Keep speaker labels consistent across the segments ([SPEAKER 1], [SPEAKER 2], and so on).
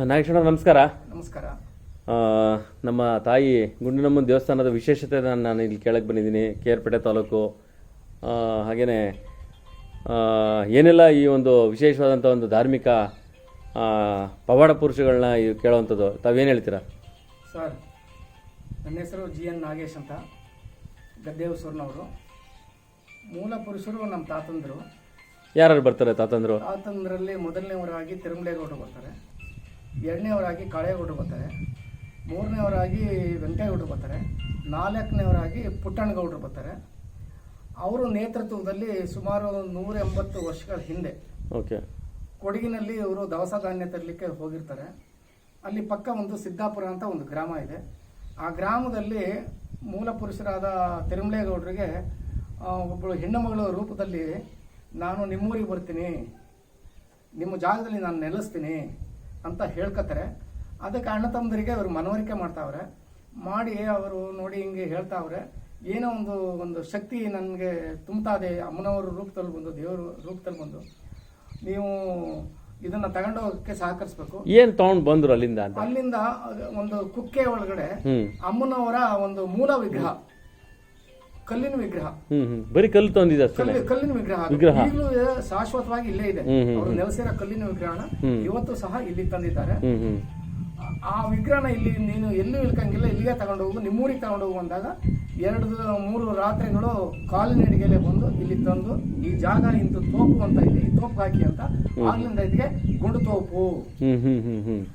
[SPEAKER 1] ನಾಗೇಶ್ವರ ನಮಸ್ಕಾರ.
[SPEAKER 2] ನಮಸ್ಕಾರ.
[SPEAKER 1] ನಮ್ಮ ತಾಯಿ ಗುಂಡಿನಮ್ಮನ ದೇವಸ್ಥಾನದ ವಿಶೇಷತೆ ನಾನು ಇಲ್ಲಿ ಕೇಳಕ್ಕೆ ಬಂದಿದ್ದೀನಿ ಕೇರ್ಪೇಟೆ ತಾಲೂಕು. ಆ, ಏನೆಲ್ಲ ಈ ಒಂದು ವಿಶೇಷವಾದಂಥ ಒಂದು ಧಾರ್ಮಿಕ ಪವಾಡ ಪುರುಷಗಳನ್ನ ಈ ಕೇಳುವಂಥದ್ದು ತಾವೇನು ಹೇಳ್ತೀರಾ?
[SPEAKER 2] ಸರ್ ನನ್ನ ಹೆಸರು ಜಿ ಎನ್ ನಾಗೇಶ್ ಅಂತ. ಗದ್ದೇವಸೂರ್ನವರು ಮೂಲ ಪುರುಷರು ನಮ್ಮ ತಾತಂದರು.
[SPEAKER 1] ಯಾರು ಬರ್ತಾರೆ ತಾತಂದರು?
[SPEAKER 2] ತಾತಂದ್ರಲ್ಲಿ ಮೊದಲನೇವರಾಗಿ ತಿರುಮಲೇಗೌಡರು ಬರ್ತಾರೆ. ಎರಡನೇವರಾಗಿ ಕಾಳೇಗೌಡರು ಬರ್ತಾರೆ. ಮೂರನೇವರಾಗಿ ವೆಂಕಟೇಗೌಡರು ಬರ್ತಾರೆ. ನಾಲ್ಕನೇವರಾಗಿ ಪುಟ್ಟಣ್ಣಗೌಡರು ಬರ್ತಾರೆ. ಅವರು ನೇತೃತ್ವದಲ್ಲಿ ಸುಮಾರು ನೂರ ಎಂಬತ್ತು ವರ್ಷಗಳ ಹಿಂದೆ
[SPEAKER 1] ಓಕೆ.
[SPEAKER 2] ಕೊಡಗಿನಲ್ಲಿ ಇವರು ದವಸ ಧಾನ್ಯ ತರಲಿಕ್ಕೆ ಹೋಗಿರ್ತಾರೆ. ಅಲ್ಲಿ ಪಕ್ಕ ಒಂದು ಸಿದ್ದಾಪುರ ಅಂತ ಒಂದು ಗ್ರಾಮ ಇದೆ. ಆ ಗ್ರಾಮದಲ್ಲಿ ಮೂಲ ಪುರುಷರಾದ ತಿರುಮಲೇಗೌಡರಿಗೆ ಒಬ್ಬಳು ಹೆಣ್ಣು ಮಗಳ ರೂಪದಲ್ಲಿ ನಾನು ನಿಮ್ಮೂರಿಗೆ ಬರ್ತೀನಿ. ನಿಮ್ಮ ಜಾಗದಲ್ಲಿ ನಾನು ನೆಲೆಸ್ತೀನಿ. ಅಂತ ಹೇಳ್ಕೊತಾರೆ ಅದಕ್ಕೆ ಅಣ್ಣ ತಮ್ಮದರಿಗೆ ಅವರು ಮನವರಿಕೆ ಮಾಡ್ತಾವ್ರೆ. ಮಾಡಿ ಅವರು ನೋಡಿ ಹಿಂಗೆ ಹೇಳ್ತಾವ್ರೆ. ಏನೋ ಒಂದು ಒಂದು ಶಕ್ತಿ ನನಗೆ ತುಂಬ್ತಾ ಇದೆ ಅಮ್ಮನವ್ರ ರೂಪದಲ್ಲಿ ಬಂದು ದೇವರ ರೂಪದಲ್ಲಿ ಬಂದು. ನೀವು ಇದನ್ನ ತಗೊಂಡೋಗಕ್ಕೆ ಸಹಕರಿಸಬೇಕು.
[SPEAKER 1] ಏನ್ ತಗೊಂಡ್ ಬಂದ್ರು ಅಲ್ಲಿಂದ
[SPEAKER 2] ಅಲ್ಲಿಂದ ಒಂದು ಕುಕ್ಕೆ ಒಳಗಡೆ ಅಮ್ಮನವರ ಒಂದು ಮೂಲ ವಿಗ್ರಹ. ಕಲ್ಲಿನ ವಿಗ್ರಹ.
[SPEAKER 1] ಬರೀ ಕಲ್ಲು ತಂದಿದೆ ಅಷ್ಟೇ
[SPEAKER 2] ಕಲ್ಲಿ- ಕಲ್ಲಿನ ವಿಗ್ರಹ ಅದು.
[SPEAKER 1] ವಿಗ್ರಹ.
[SPEAKER 2] ಈಗಲೂ ಶಾಶ್ವತವಾಗಿ ಇಲ್ಲೇ ಇದೆ.
[SPEAKER 1] ಹ್ಮ್, ಹ್ಮ್,
[SPEAKER 2] ಅವರು ನೆಲೆಸಿರೋ ಕಲ್ಲಿನ ವಿಗ್ರಹನ ಇವತ್ತು ಸಹ ಇಲ್ಲಿ ತಂದಿದ್ದಾರೆ. ಆ- ವಿಗ್ರಹನ ಇಲ್ಲಿ ನೀನು ಎಲ್ಲೂ ಇಳ್ಕಂಗಿಲ್ಲ ಇಲ್ಲಿಗೆ ತಗೊಂಡು ಹೋಗು ನಿಮ್ಮೂರಿಗೆ ತಗೊಂಡು ಹೋಗು ಅಂದಾಗ ಎರಡು ಮೂರು ರಾತ್ರಿಗಳು ಕಾಲಿನಡಿಗೆಲೆ ಬಂದು ಇಲ್ಲಿ ತಂದು ಈ ಜಾಗ ಇಂತ ತೋಪು ಅಂತ ಇದೆ ಈ ತೋಪು ಹಾಕಿ ಅಂತ ಆಗ್ಲಿಂದ ಇದಕ್ಕೆ ಗುಂಡು ತೋಪು.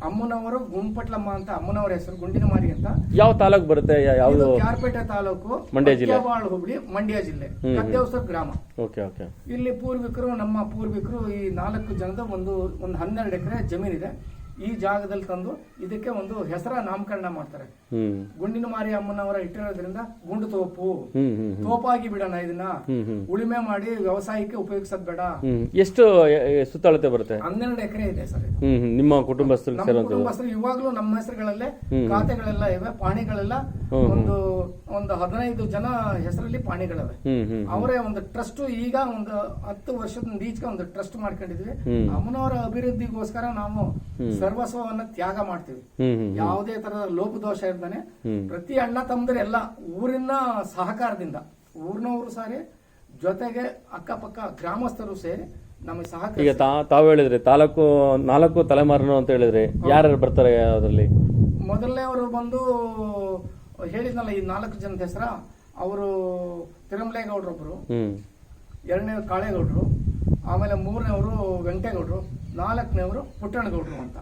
[SPEAKER 2] ಅಮ್ಮನವರು ಗುಂಪಟ್ಲಮ್ಮ ಅಂತ ಅಮ್ಮನವರ ಹೆಸರು ಗುಂಡಿನ ಮಾರಿ ಅಂತ.
[SPEAKER 1] ಯಾವ ತಾಲೂಕು ಬರುತ್ತೆ ಯಾವುದು?
[SPEAKER 2] ಕ್ಯಾರ್ಪೇಟೆ ತಾಲೂಕು
[SPEAKER 1] ಮಂಡ್ಯ ಜಿಲ್ಲೆ.
[SPEAKER 2] ಹುಬ್ಳಿ ಮಂಡ್ಯ ಜಿಲ್ಲೆ ಕದ್ದೇವಸರ್ ಗ್ರಾಮ. ಇಲ್ಲಿ ಪೂರ್ವಿಕರು ನಮ್ಮ ಪೂರ್ವಿಕರು ಈ ನಾಲ್ಕು ಜನದ ಒಂದು ಒಂದು ಹನ್ನೆರಡು ಎಕರೆ ಜಮೀನಿದೆ. ಈ ಜಾಗದಲ್ಲಿ ತಂದು ಇದಕ್ಕೆ ಒಂದು ಹೆಸರ ನಾಮಕರಣ ಮಾಡ್ತಾರೆ. ಗುಂಡಿನ ಮಾರಿ ಅಮ್ಮನವರ ಇಟ್ಟಿರೋದ್ರಿಂದ ಗುಂಡು ತೋಪು. ತೋಪಾಗಿ ಬಿಡೋಣ ಇದನ್ನ. ಉಳಿಮೆ ಮಾಡಿ ವ್ಯವಸಾಯಕ್ಕೆ ಉಪಯೋಗಿಸೋದ್ ಬೇಡ.
[SPEAKER 1] ಎಷ್ಟು ಸುತ್ತಳತೆ ಬರುತ್ತೆ?
[SPEAKER 2] ಹನ್ನೆರಡು ಎಕರೆ ಇದೆ ಸರ್.
[SPEAKER 1] ನಿಮ್ಮ ಕುಟುಂಬಸ್ಥರು
[SPEAKER 2] ಕುಟುಂಬಸ್ಥರು ಇವಾಗ್ಲೂ ನಮ್ಮ ಹೆಸರುಗಳಲ್ಲೇ ಖಾತೆಗಳೆಲ್ಲ ಇವೆ ಪಾಣಿಗಳೆಲ್ಲ. ಒಂದು ಒಂದು ಹದಿನೈದು ಜನ ಹೆಸರಲ್ಲಿ ಪಾಣಿಗಳಿವೆ. ಅವರೇ ಒಂದು ಟ್ರಸ್ಟ್. ಈಗ ಒಂದು ಹತ್ತು ವರ್ಷದಿಂದ ಈಚೆಗೆ ಒಂದು ಟ್ರಸ್ಟ್ ಮಾಡ್ಕೊಂಡಿದ್ವಿ. ಅಮ್ಮನವರ ಅಭಿವೃದ್ಧಿಗೋಸ್ಕರ ನಾವು ಸರ್ವಸ್ವವನ್ನ ತ್ಯಾಗ ಮಾಡ್ತೀವಿ. ಯಾವುದೇ ತರದ ಲೋಪದೋಷ ಇರ್ತಾನೆ. ಪ್ರತಿ ಅಣ್ಣ ತಮ್ಮದರೆಲ್ಲ ಊರಿನ ಸಹಕಾರದಿಂದ ಊರಿನವರು ಸಾರಿ ಜೊತೆಗೆ ಅಕ್ಕಪಕ್ಕ ಗ್ರಾಮಸ್ಥರು ಸೇರಿ ನಮಗೆ
[SPEAKER 1] ಈಗ
[SPEAKER 2] ಸಹಕರಿಸಿ
[SPEAKER 1] ತಾ ತಾವು ಹೇಳಿದ್ರೆ ತಾಲೂಕು ನಾಲ್ಕು ತಲೆಮಾರನು ಅಂತ ಹೇಳಿದ್ರೆ. ಯಾರ್ಯಾರು ಬರ್ತಾರೆ ಅದರಲ್ಲಿ?
[SPEAKER 2] ಮೊದಲನೇ ಅವರು ಬಂದು ಹೇಳಿದ್ನಲ್ಲ ಈ ನಾಲ್ಕು ಜನ ಹೆಸರ? ಅವರು ತಿರುಮಲೇಗೌಡ್ರೊಬ್ರು ಎರಡನೇ ಕಾಳೇಗೌಡ್ರು ಆಮೇಲೆ ಮೂರನೇವರು ವೆಂಕಟೇಗೌಡರು ನಾಲ್ಕನೇವರು ಪುಟ್ಟಣ್ಣಗೌಡರು ಅಂತ.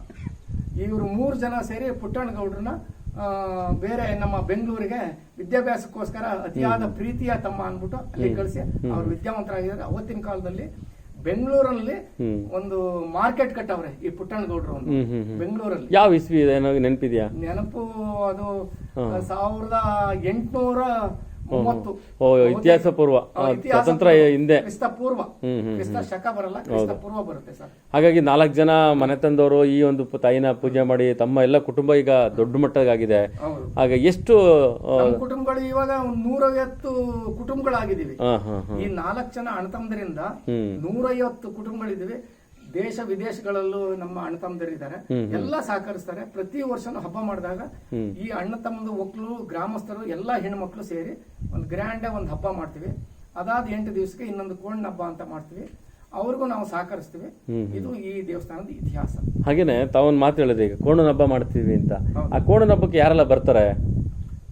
[SPEAKER 2] ಇವರು ಮೂರು ಜನ ಸೇರಿ ಪುಟ್ಟಣ್ಣಗೌಡ್ರನ್ನ ಆ, ಬೇರೆ ನಮ್ಮ ಬೆಂಗಳೂರಿಗೆ ವಿದ್ಯಾಭ್ಯಾಸಕ್ಕೋಸ್ಕರ ಅತಿಯಾದ ಪ್ರೀತಿಯ ತಮ್ಮ ಅಂದ್ಬಿಟ್ಟು ಅಲ್ಲಿ ಕಳಿಸಿ ಅವ್ರು ವಿದ್ಯಾವಂತರಾಗಿದ್ದಾರೆ. ಅವತ್ತಿನ ಕಾಲದಲ್ಲಿ ಬೆಂಗಳೂರಲ್ಲಿ ಒಂದು ಮಾರ್ಕೆಟ್ ಕಟ್ಟವ್ರೆ ಈ
[SPEAKER 1] ಪುಟ್ಟಣಗೌಡರು
[SPEAKER 2] ಬೆಂಗಳೂರಲ್ಲಿ.
[SPEAKER 1] ಯಾವ ಇಸ್ವಿ ನೆನಪಿದ್ಯಾ?
[SPEAKER 2] ನೆನಪು ಅದು ಸಾವಿರದ ಎಂಟುನೂರ ಮೂವತ್ತು
[SPEAKER 1] ಓ ಇತಿಹಾಸ ಪೂರ್ವ. ಸ್ವತಂತ್ರ ಹಿಂದೆ
[SPEAKER 2] ಕ್ರಿಸ್ತ ಪೂರ್ವ ಕ್ರಿಸ್ತ ಶಕ ಬರಲ್ಲ ಕ್ರಿಸ್ತ ಪೂರ್ವ ಬರುತ್ತೆ ಸರ್.
[SPEAKER 1] ಹಾಗಾಗಿ ನಾಲ್ಕು ಜನ ಮನೆ ತಂದವರು ಈ ಒಂದು ತಾಯಿನ ಪೂಜೆ ಮಾಡಿ ತಮ್ಮ ಎಲ್ಲ ಕುಟುಂಬ ಈಗ ದೊಡ್ಡ ಮಟ್ಟದಾಗಿದೆ ಆಗ ಎಷ್ಟು
[SPEAKER 2] ಕುಟುಂಬಗಳು ಇವಾಗ ನೂರೈವತ್ತು ಕುಟುಂಬಗಳಾಗಿದ್ದೀವಿ. ಈ ನಾಲ್ಕು ಜನ ಅಣ್ಣತಮ್ಮದರಿಂದ
[SPEAKER 1] ಹ್ಮ್.
[SPEAKER 2] ನೂರೈವತ್ತು ಕುಟುಂಬಗಳಿದ್ದೀವಿ. ದೇಶ ವಿದೇಶಗಳಲ್ಲೂ ನಮ್ಮ ಅಣ್ಣ ತಮ್ಮದರಿದ್ದಾರೆ ಎಲ್ಲ ಸಹಕರಿಸ್ತಾರೆ. ಪ್ರತಿ ವರ್ಷನೂ ಹಬ್ಬ ಮಾಡಿದಾಗ ಈ ಅಣ್ಣ ತಮ್ಮದ ಒಕ್ಕಲು ಗ್ರಾಮಸ್ಥರು ಎಲ್ಲ ಹೆಣ್ಮಕ್ಳು ಸೇರಿ ಒಂದು ಗ್ರ್ಯಾಂಡ್ ಒಂದು ಹಬ್ಬ ಮಾಡ್ತೀವಿ. ಅದಾದ ಎಂಟು ದಿವಸಕ್ಕೆ ಇನ್ನೊಂದು ಕೋಣ ಹಬ್ಬ ಅಂತ ಮಾಡ್ತೀವಿ. ಅವ್ರಿಗೂ ನಾವು ಸಹಕರಿಸ್ತೀವಿ. ಇದು ಈ ದೇವಸ್ಥಾನದ ಇತಿಹಾಸ.
[SPEAKER 1] ಹಾಗೇನೆ ತಾವೊಂದು ಮಾತು ಹೇಳಿದೆ ಈಗ ಕೋಣನ ಹಬ್ಬ ಮಾಡ್ತೀವಿ ಅಂತ. ಆ ಕೋಣನ ಹಬ್ಬಕ್ಕೆ ಯಾರೆಲ್ಲ ಬರ್ತಾರೆ?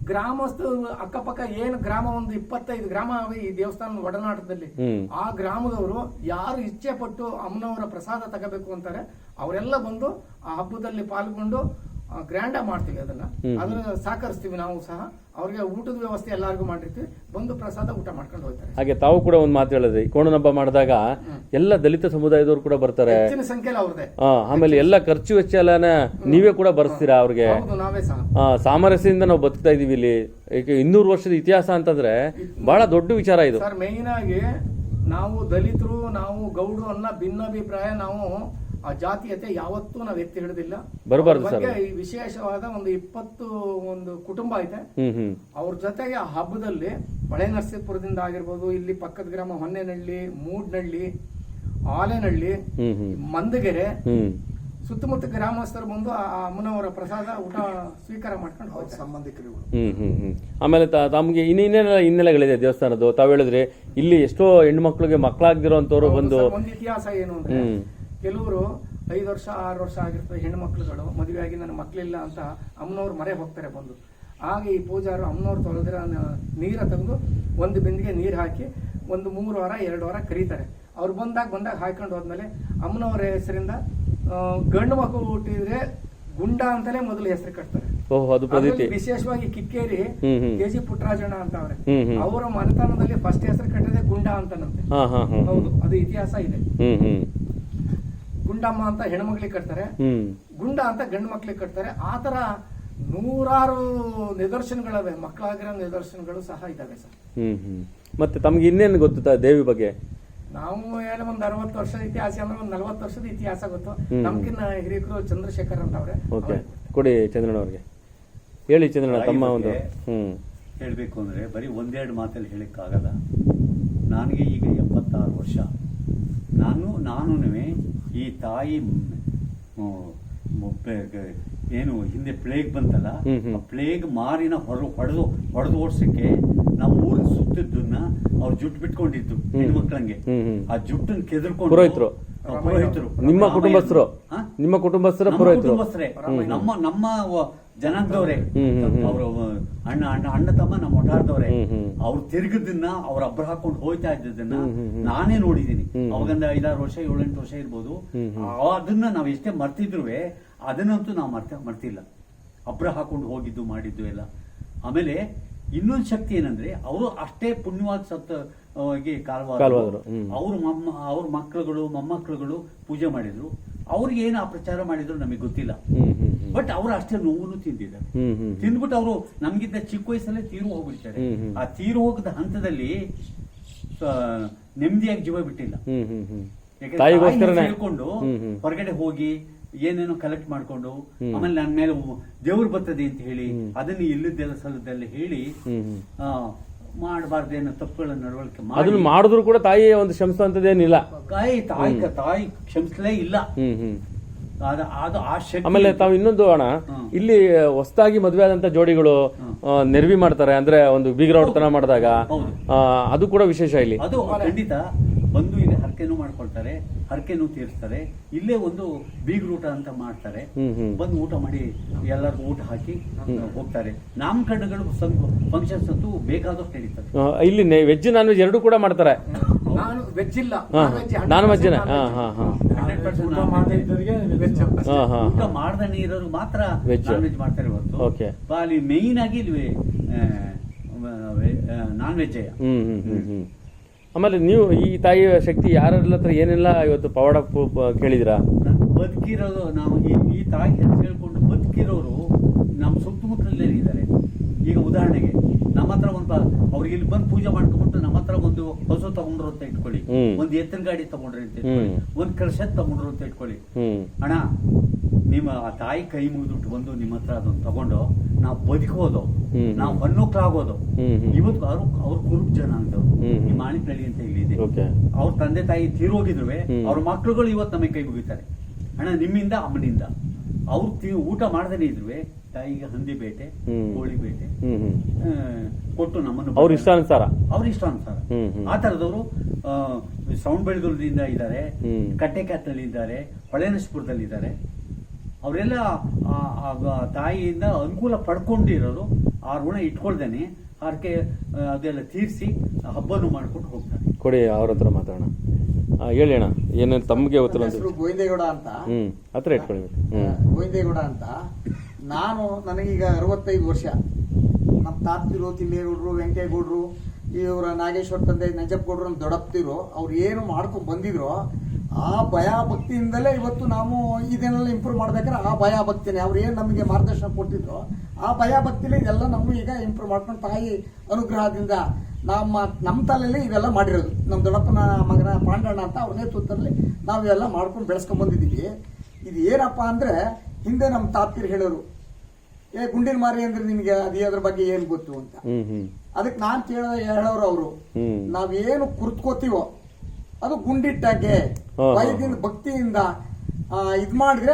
[SPEAKER 2] ಗ್ರಾಮಸ್ಥರು ಅಕ್ಕಪಕ್ಕ ಏನು ಗ್ರಾಮ ಒಂದು ಇಪ್ಪತ್ತೈದು ಗ್ರಾಮ ಈ ದೇವಸ್ಥಾನ ಒಡನಾಟದಲ್ಲಿ ಆ ಗ್ರಾಮದವರು ಯಾರು ಇಚ್ಛೆ ಪಟ್ಟು ಅಮ್ಮನವರ ಪ್ರಸಾದ ತಗೋಬೇಕು ಅಂತಾರೆ ಅವರೆಲ್ಲ ಬಂದು ಆ ಹಬ್ಬದಲ್ಲಿ ಪಾಲ್ಗೊಂಡು ಗ್ರ್ಯಾಂಡ್ ಮಾಡ್ತೀವಿ ಅದನ್ನ. ಅದನ್ನ ಸಹಕರಿಸ್ತೀವಿ ನಾವು ಸಹ. ಅವ್ರಿಗೆ ಊಟದ ವ್ಯವಸ್ಥೆ ಎಲ್ಲರಿಗೂ ಮಾಡಿರ್ತೀವಿ. ಬಂದು ಪ್ರಸಾದ ಊಟ ಮಾಡ್ಕೊಂಡು ಹೋಗ್ತಾರೆ.
[SPEAKER 1] ಹಾಗೆ ತಾವು ಕೂಡ ಒಂದು ಮಾತು ಹೇಳಿದ್ರಿ. ಕೋಣನ ಹಬ್ಬ ಮಾಡಿದಾಗ ಎಲ್ಲ ದಲಿತ ಸಮುದಾಯದವರು ಕೂಡ ಬರ್ತಾರೆ.
[SPEAKER 2] ಹೆಚ್ಚಿನ ಸಂಖ್ಯೆಯಲ್ಲಿ ಅವ್ರದೇ
[SPEAKER 1] ಆಮೇಲೆ ಎಲ್ಲ ಖರ್ಚು ವೆಚ್ಚ ಎಲ್ಲಾನ ನೀವೇ ಕೂಡ ಬರ್ಸ್ತೀರಾ ಅವ್ರಿಗೆ?
[SPEAKER 2] ನಾವೇ ಸಹ.
[SPEAKER 1] ಆ, ಸಾಮರಸ್ಯದಿಂದ ನಾವು ಬದುಕ್ತಾ ಇದೀವಿ ಇಲ್ಲಿ. ಈಗ ಇನ್ನೂರು ವರ್ಷದ ಇತಿಹಾಸ ಅಂತಂದ್ರೆ ಬಹಳ ದೊಡ್ಡ ವಿಚಾರ ಇದು.
[SPEAKER 2] ಸರ್ ಮೇಯ್ನ್ ಆಗಿ ನಾವು ದಲಿತರು ನಾವು ಗೌಡ್ರು ಅನ್ನೋ ಭಿನ್ನಾಭಿಪ್ರಾಯ ನಾವು ಆ ಜಾತೀಯತೆ ಯಾವತ್ತೂ ನಾವು ಎತ್ತಿ ಹಿಡಿದಿಲ್ಲ.
[SPEAKER 1] ಬರಬಾರ್ದು
[SPEAKER 2] ಅವ್ರ
[SPEAKER 1] ಸರ್
[SPEAKER 2] ಬಗ್ಗೆ ಈ ವಿಶೇಷವಾದ ಒಂದು ಇಪ್ಪತ್ತು ಒಂದು ಕುಟುಂಬ ಐತೆ. ಅವ್ರ ಜೊತೆಗೆ ಆ ಹಬ್ಬದಲ್ಲಿ ಹೊಳೆ ನರಸೀಪುರದಿಂದ ಆಗಿರ್ಬೋದು ಇಲ್ಲಿ ಪಕ್ಕದ ಗ್ರಾಮ ಹೊನ್ನೆನಹಳ್ಳಿ ಮೂಡ್ನಹಳ್ಳಿ ಆಲೆನಹಳ್ಳಿ ಮಂದಗೆರೆ ಸುತ್ತಮುತ್ತ ಗ್ರಾಮಸ್ಥರು ಬಂದು ಆ ಅಮ್ಮನವರ ಪ್ರಸಾದ ಊಟ ಸ್ವೀಕಾರ ಮಾಡ್ಕೊಂಡು ಹೋಗಿ
[SPEAKER 3] ಸಂಬಂಧಿಕರು
[SPEAKER 1] ಹ್ಮ್ ಹ್ಮ್ ಹ್ಮ್. ಆಮೇಲೆ ತಮಗೆ ಇನ್ನು ಇನ್ನೇನೆಲ್ಲ ಹಿನ್ನೆಲೆಗಳಿದೆ ದೇವಸ್ಥಾನದ್ದು. ತಾವು ಹೇಳಿದ್ರೆ ಇಲ್ಲಿ ಎಷ್ಟೋ ಹೆಣ್ಮಕ್ಳಿಗೆ ಮಕ್ಕಳಿಗೆ ಬಂದು
[SPEAKER 2] ಸರ್, ಒಂದು ಇತಿಹಾಸ ಏನು ಅಂದ್ರೆ. ಕೆಲವರು ಐದು ವರ್ಷ ಆರು ವರ್ಷ ಆಗಿರ್ತದೆ ಹೆಣ್ಣು ಮಕ್ಕಳುಗಳು ಮದುವೆ ಆಗಿ ನನ್ನ ಮಕ್ಕಳಿಲ್ಲ ಅಂತ ಅಮ್ಮನವ್ರು ಮರೆ ಹೋಗ್ತಾರೆ ಬಂದು. ಆಗ ಈ ಪೂಜಾರು ಅಮ್ಮನವ್ರು ತೊಳೆದ್ರೆ ನೀರ ತಂದು ಒಂದು ಬಿಂದಿಗೆ ನೀರು ಹಾಕಿ ಒಂದು ಮೂರು ವಾರ ಎರಡು ವಾರ ಕರೀತಾರೆ. ಅವ್ರು ಬಂದಾಗ ಬಂದಾಗ ಹಾಕೊಂಡು ಹೋದ್ಮೇಲೆ ಅಮ್ಮನವರ ಹೆಸರಿಂದ ಗಂಡು ಮಗು ಹುಟ್ಟಿದ್ರೆ ಗುಂಡ ಅಂತಲೇ ಮೊದಲು ಹೆಸರು ಕಟ್ತಾರೆ. ವಿಶೇಷವಾಗಿ ಕಿಕ್ಕೇರಿ. ಕೆ ಜಿ ಪುಟ್ಟರಾಜಣ್ಣ ಅಂತ ಅವ್ರೆ. ಅವರ ಮನೆತನದಲ್ಲಿ ಫಸ್ಟ್ ಹೆಸರು ಕಟ್ಟಿದ್ರೆ ಗುಂಡ ಅಂತನಂತೆ. ಹೌದು ಅದು ಇತಿಹಾಸ ಇದೆ. ಗುಂಡಮ್ಮ ಅಂತ ಹೆಣ್ಮಕ್ಳಿಗೆ ಕಟ್ತಾರೆ. ಗುಂಡ ಅಂತ ಗಂಡು ಮಕ್ಳಿಗೆ ಕಟ್ತಾರೆ. ಆತರ ತರ ನೂರಾರು ನಿದರ್ಶನಗಳವೆ. ಮಕ್ಕಳಾಗಿರೋ ನಿದರ್ಶನಗಳು ಸಹ ಇದಾವೆ ಸರ್.
[SPEAKER 1] ಹ್ಮ್ ಹ್ಮ್. ಮತ್ತೆ ತಮ್ಗೆ ಇನ್ನೇನು ಗೊತ್ತಾ ದೇವಿ ಬಗ್ಗೆ?
[SPEAKER 2] ನಾವು ಏನೋ ಒಂದ್ ಅರವತ್ತು ವರ್ಷದ ಇತಿಹಾಸ ಅಂದ್ರೆ ಒಂದ್ ನಲವತ್ತು ವರ್ಷದ ಇತಿಹಾಸ ಗೊತ್ತು.
[SPEAKER 1] ನಮ್ಗಿನ್ನ
[SPEAKER 2] ಹಿರಿಯರು ಹಿರಿಯಕರು ಚಂದ್ರಶೇಖರ್ ಅಂತ ಅವ್ರೆ
[SPEAKER 1] ಓಕೆ ಕೊಡಿ ಚಂದ್ರಣ್ಣ ಅವ್ರಿಗೆ. ಹೇಳಿ ಚಂದ್ರಣ್ಣ ತಮ್ಮ ಒಂದು.
[SPEAKER 4] ಹೇಳ್ಬೇಕು
[SPEAKER 1] ಅಂದ್ರೆ
[SPEAKER 4] ಹೇಳಬೇಕು ಅಂದರೆ ಬರೀ ಒಂದೆರಡು ಮಾತಲ್ಲಿ ಹೇಳಕ್ಕಾಗಲ್ಲ. ನನಗೆ ಈಗ ಎಪ್ಪತ್ತಾರು ವರ್ಷ. ನಾನು ನಾನು ಈ ತಾಯಿ ಏನು ಹಿಂದೆ ಪ್ಲೇಗ್ ಬಂತಲ್ಲ. ಆ ಪ್ಲೇಗ್ ಮಾರಿನ ಹೊರ ಹೊಡೆದು ಹೊಡೆದು ಓಡಿಸಕ್ಕೆ ನಮ್ಮ ಊರಿನ ಸುತ್ತಿದ್ದನ್ನ ಅವ್ರು ಜುಟ್ಟು ಬಿಟ್ಕೊಂಡಿದ್ದು. ಹೆಣ್ಮಕ್ಳಂಗೆ. ಆ ಜುಟ್ಟನ್ನ ಕೆದರ್ಕೊಂಡು
[SPEAKER 1] ಪುರೋಹಿತರು. ನಿಮ್ಮ ಕುಟುಂಬಸ್ಥರು? ನಿಮ್ಮ ಕುಟುಂಬಸ್ಥರ ಪುರೋಹಿತರು
[SPEAKER 4] ನಮ್ಮ ನಮ್ಮ ಜನಾಂಗದವರೇ. ಅವರು ಅಣ್ಣ ಅಣ್ಣ ಅಣ್ಣ ತಮ್ಮ ನಮ್ಮ ಒಟ್ಟಾರದವ್ರೆ. ಅವ್ರು ತಿರುಗದನ್ನ ಅವ್ರ ಅಬ್ರ ಹಾಕೊಂಡು ಹೋಯ್ತಾ ಇದ್ದದನ್ನ. ನಾನೇ ನೋಡಿದೀನಿ. ಅವಾಗಂದ ಐದಾರು ವರ್ಷ ಏಳೆಂಟು ವರ್ಷ ಇರ್ಬೋದು. ಅದನ್ನ ನಾವ್ ಎಷ್ಟೇ ಮರ್ತಿದ್ರು ಅದನ್ನಂತೂ ನಾವು ಮರ್ತ ಮರ್ತಿಲ್ಲ. ಅಬ್ರ ಹಾಕೊಂಡು ಹೋಗಿದ್ದು ಮಾಡಿದ್ದು ಎಲ್ಲ. ಆಮೇಲೆ ಇನ್ನೊಂದು ಶಕ್ತಿ ಏನಂದ್ರೆ ಅವರು ಅಷ್ಟೇ ಪುಣ್ಯವಾದ ಸತ್ತ
[SPEAKER 1] ಕಾಲವಾದ್ರು,
[SPEAKER 4] ಅವ್ರ ಮಮ್ಮ ಅವ್ರ ಮಕ್ಕಳುಗಳು ಮೊಮ್ಮಕ್ಕಳುಗಳು ಪೂಜೆ ಮಾಡಿದ್ರು. ಅವ್ರಿಗೆ ಏನು ಅಪಚಾರ ಮಾಡಿದ್ರು ನಮಗೆ ಗೊತ್ತಿಲ್ಲ. ಬಟ್ ಅವರು ಅಷ್ಟೇ ನೋವನ್ನು ತಿಂದಿದ್ದಾರೆ. ತಿಂದ್ಬಿಟ್ಟು ಅವರು ನಮ್ಗಿಂತ ಚಿಕ್ಕ ವಯಸ್ಸಲ್ಲೇ ತೀರು ಹೋಗ್ಬಿಡ್ತಾರೆ. ಆ ತೀರು ಹೋಗದ ಹಂತದಲ್ಲಿ ನೆಮ್ಮದಿಯಾಗಿ ಜೀವ ಬಿಟ್ಟಿಲ್ಲ.
[SPEAKER 1] ಹೇಳ್ಕೊಂಡು
[SPEAKER 4] ಹೊರಗಡೆ ಹೋಗಿ ಏನೇನೋ ಕಲೆಕ್ಟ್ ಮಾಡ್ಕೊಂಡು ಆಮೇಲೆ ನನ್ನ ಮೇಲೆ ದೇವ್ರು ಬರ್ತದೆ ಅಂತ ಹೇಳಿ ಅದನ್ನ ಇಲ್ಲದೆಲ್ಲ ಸಲ್ಲದೆಲ್ಲ ಹೇಳಿ
[SPEAKER 1] ಮಾಡಬಾರ್ದು ಏನೋ
[SPEAKER 4] ಮಾಡಬಾರ್ದೇನೋ ತಪ್ಪುಗಳ ನಡವಳಿಕೆ
[SPEAKER 1] ಅದನ್ನ
[SPEAKER 4] ಮಾಡಿ
[SPEAKER 1] ಮಾಡಿದ್ರು ಕೂಡ ತಾಯಿಯ ಒಂದು ಕ್ಷಮಿಸುವಂತದ್ದೇನಿಲ್ಲ
[SPEAKER 4] ತಾಯಿ ತಾಯಿ ತಾಯಿ ಕ್ಷಮಿಸಲೇ ಇಲ್ಲ.
[SPEAKER 1] ಆಮೇಲೆ ತಾವು ಇನ್ನೊಂದು ಅಣ್ಣ. ಇಲ್ಲಿ ಹೊಸದಾಗಿ ಮದುವೆ ಆದಂತ ಜೋಡಿಗಳು. ನೆರವಿ ಮಾಡ್ತಾರೆ ಅಂದ್ರೆ ಒಂದು ಬೀಗ್ರ ಹೊಡ್ತನ ಮಾಡಿದಾಗ ಆ, ಅದು ಕೂಡ ವಿಶೇಷ ಇಲ್ಲಿ.
[SPEAKER 4] ಅದು ಖಂಡಿತ ಬಂದು ಇಲ್ಲಿ ಹರಕೆನೂ ಮಾಡ್ಕೊಳ್ತಾರೆ ಹರಕೆನೂ ತೀರಿಸ್ತಾರೆ. ಇಲ್ಲೇ ಒಂದು ಬೀಗ್ರೂಟ ಅಂತ ಮಾಡ್ತಾರೆ. ಬಂದು ಊಟ ಮಾಡಿ ಎಲ್ಲರಿಗೂ ಊಟ ಹಾಕಿ ಹೋಗ್ತಾರೆ. ನಾಮಕರಣಗಳು ಫಂಕ್ಷನ್ಸ್ ಅಂತೂ ಬೇಕಾದಷ್ಟು ನಡೀತದೆ.
[SPEAKER 1] ಆ, ಇಲ್ಲಿ ವೆಜ್ ನಾನ್ ವೆಜ್ ಎರಡೂ ಕೂಡ ಮಾಡ್ತಾರೆ.
[SPEAKER 2] ನಾನು ವೆಜ್ ಇಲ್ಲ.
[SPEAKER 1] ನಾನ್ ವೆಜ್ ಹಾ ನಾನ್
[SPEAKER 4] 100% ಪರ್ಸೆಂಟ್
[SPEAKER 2] ವೆಜ್
[SPEAKER 1] ಹಾ ಹಾ
[SPEAKER 4] ಊಟ ಮಾಡ್ದೇ ಇರೋರು ಮಾತ್ರ
[SPEAKER 1] Veg.
[SPEAKER 4] ನಾನ್ ವೆಜ್ ಮಾಡ್ತಾರೆ ಹೊರತು
[SPEAKER 1] Okay.
[SPEAKER 4] ಅಲ್ಲಿ ಮೇಯ್ನ್ ಆಗಿ ಇಲ್ಲಿ ನಾನ್ ವೆಜ್
[SPEAKER 1] ಹ್ಮ್ ಹ್ಮ್ ಹ್ಮ್ ಹ್ಮ್. ಆಮೇಲೆ ನೀವು ಈ ತಾಯಿ ಶಕ್ತಿ ಯಾರೆಲ್ಲ ಹತ್ರ ಏನೆಲ್ಲ ಇವತ್ತು ಪವಾಡ ಪು- ಪ- ಕೇಳಿದಿರಾ?
[SPEAKER 4] ಬದುಕಿರೋದು ನಾವು ಈ ಈ ತಾಯಿ ಹೆಸರು ಹೇಳ್ಕೊಂಡು ಬದುಕಿರೋರು ನಮ್ಮ ಸುತ್ತಮುತ್ತಲೇ ಇದ್ದಾರೆ. ಈಗ ಉದಾಹರಣೆಗೆ ನಮ್ಮ ಹತ್ರ ಒಂದು ಅವ್ರಿಗೆ ಇಲ್ಲಿ ಬಂದು ಪೂಜೆ ಮಾಡ್ಕೊಂಡ್ಬಿಟ್ಟು ನಮ್ಮ ಹತ್ರ ಒಂದು ಹಸು ತಗೊಂಡ್ರು ಅಂತ ಇಟ್ಕೊಳ್ಳಿ. ಒಂದ್ ಎತ್ತಿನ ಗಾಡಿ ತಗೊಂಡ್ರಿ ಅಂತ ಇಟ್ಕೊಳ್ಳಿ. ಒಂದ್ ಕಳಶದ್ ತಗೊಂಡ್ರು ಅಂತ ಇಟ್ಕೊಳ್ಳಿ. ಅಣ್ಣ ನಿಮ್ಮ ಆ ತಾಯಿ ಕೈ ಮುಗಿದ್ಬಿಟ್ಟು ಬಂದು ನಿಮ್ಮ ಹತ್ರ ಅದನ್ನ ತಗೊಂಡು ನಾವು ಬದುಕೋದು. ನಾವು
[SPEAKER 1] ಹ್ಮ್.
[SPEAKER 4] ಇವತ್ತು ಅವ್ರು ಅವ್ರ ಕುರುಬ್ ಜನ ಅಂತ. ಈ ಮಾಣಿಕಳ್ಳಿ ಅಂತ ಇಲ್ಲಿದೆ
[SPEAKER 1] ಓಕೆ.
[SPEAKER 4] ಅವ್ರ ತಂದೆ ತಾಯಿ ತೀರೋಗಿದ್ರು. ಅವ್ರ ಮಕ್ಳುಗಳು ಇವತ್ತು ನಮಗೆ ಕೈ ಮುಗಿತಾರೆ. ಅಣ್ಣ ನಿಮ್ಮಿಂದ ಅಮ್ಮನಿಂದ. ಅವ್ರು ಊಟ ಮಾಡದೇನೆ ಇದ್ರು ತಾಯಿಗೆ ಹಂದಿ ಬೇಟೆ. ಕೋಳಿ ಬೇಟೆ ಕೊಟ್ಟು ನಮ್ಮನ್ನು
[SPEAKER 1] ಅವ್ರ ಇಷ್ಟಾನುಸಾರ.
[SPEAKER 4] ಅವ್ರ ಇಷ್ಟಾನುಸಾರ. ಆ ತರದವರು ಸೌಂಡ್ ಬೆಳಗುಲದಿಂದ ಇದ್ದಾರೆ
[SPEAKER 1] ಕಟ್ಟೆ
[SPEAKER 4] ಕಟ್ಟೆಕ್ಯಾತ್ನಲ್ಲಿ ಇದ್ದಾರೆ ಹೊಳೆನಸ್ಪುರದಲ್ಲಿ ಇದ್ದಾರೆ ಅವರೆಲ್ಲ ತಾಯಿಯಿಂದ ಅನುಕೂಲ ಪಡ್ಕೊಂಡಿರೋರು ಆ ಋಣ ಇಟ್ಕೊಳ್ದೇನೆ ಅದಕ್ಕೆ ಅದೆಲ್ಲ ತೀರಿಸಿ ಹಬ್ಬನು ಮಾಡ್ಕೊಂಡು ಹೋಗ್ತಾರೆ.
[SPEAKER 1] ಕೊಡಿ ಅವ್ರ ಹತ್ರ ಮಾತಾಡೋಣ. ಆ, ಹೇಳಿ ಅಣ್ಣ ಏನೇನು ತಮಗೆ ಗೊತ್ತಿಲ್ಲ
[SPEAKER 3] ಹೆಸರು ಗೋವಿಂದೇಗೌಡ ಅಂತ.
[SPEAKER 1] ಹತ್ರ ಇಟ್ಕೊಳ್ಳಿ
[SPEAKER 3] ಗೋವಿಂದೇಗೌಡ ಅಂತ. ನಾನು ನನಗೀಗ ಅರವತ್ತೈದು ವರ್ಷ. ನಮ್ಮ ತಾಪ್ತಿರು ತಿಮ್ಮೇಗೌಡರು ವೆಂಕಟೇಗೌಡರು ಇವರ ನಾಗೇಶ್ವರ ತಂದೆ ನಂಜಪ್ಪಗೌಡರು ನಮ್ಮ ದೊಡ್ಡಪ್ತಿರು ಅವ್ರು ಏನು ಮಾಡ್ಕೊಂಡು ಬಂದಿದ್ರು ಆ ಭಯ ಭಕ್ತಿಯಿಂದಲೇ ಇವತ್ತು ನಾವು ಇದನ್ನೆಲ್ಲ ಇಂಪ್ರೂವ್ ಮಾಡ್ಬೇಕಾದ್ರೆ ಆ ಭಯ ಭಕ್ತಿನೇ ಅವ್ರು ಏನು ನಮಗೆ ಮಾರ್ಗದರ್ಶನ ಕೊಟ್ಟಿದ್ರು ಆ ಭಯ ಭಕ್ತಿಲೇ ಇದೆಲ್ಲ ನಾವು ಈಗ ಇಂಪ್ರೂವ್ ಮಾಡ್ಕೊಂಡು ತಾಯಿ ಅನುಗ್ರಹದಿಂದ ನಮ್ಮ ನಮ್ಮ ತಲೆಯಲ್ಲಿ ಇವೆಲ್ಲ ಮಾಡಿರೋದು. ನಮ್ಮ ದೊಡ್ಡಪ್ಪನ ಮಗನ ಪಾಂಡಣ್ಣ ಅಂತ ಅವ್ರ ನೇತೃತ್ವದಲ್ಲಿ ನಾವು ಇವೆಲ್ಲ ಮಾಡ್ಕೊಂಡು ಬೆಳೆಸ್ಕೊಂಡು ಬಂದಿದ್ದೀವಿ. ಇದು ಏನಪ್ಪ ಅಂದರೆ ಹಿಂದೆ ನಮ್ಮ ತಾಪ್ತಿರು ಹೇಳೋರು ಏ ಗುಂಡಿನ ಮಾರಿ ಅಂದ್ರೆ ನಿಮಗೆ ಅದೇ ಅದ್ರ ಬಗ್ಗೆ ಏನು ಗೊತ್ತು? ಅಂತ. ಅದಕ್ಕೆ ನಾನು ಕೇಳ ಹೇಳೋರು ಅವರು. ನಾವೇನು ಕುರ್ತ್ಕೋತೀವೋ ಅದು ಗುಂಡಿಟ್ಟಾಗೆ ಭಕ್ತಿಯಿಂದ ಇದ್ ಮಾಡಿದ್ರೆ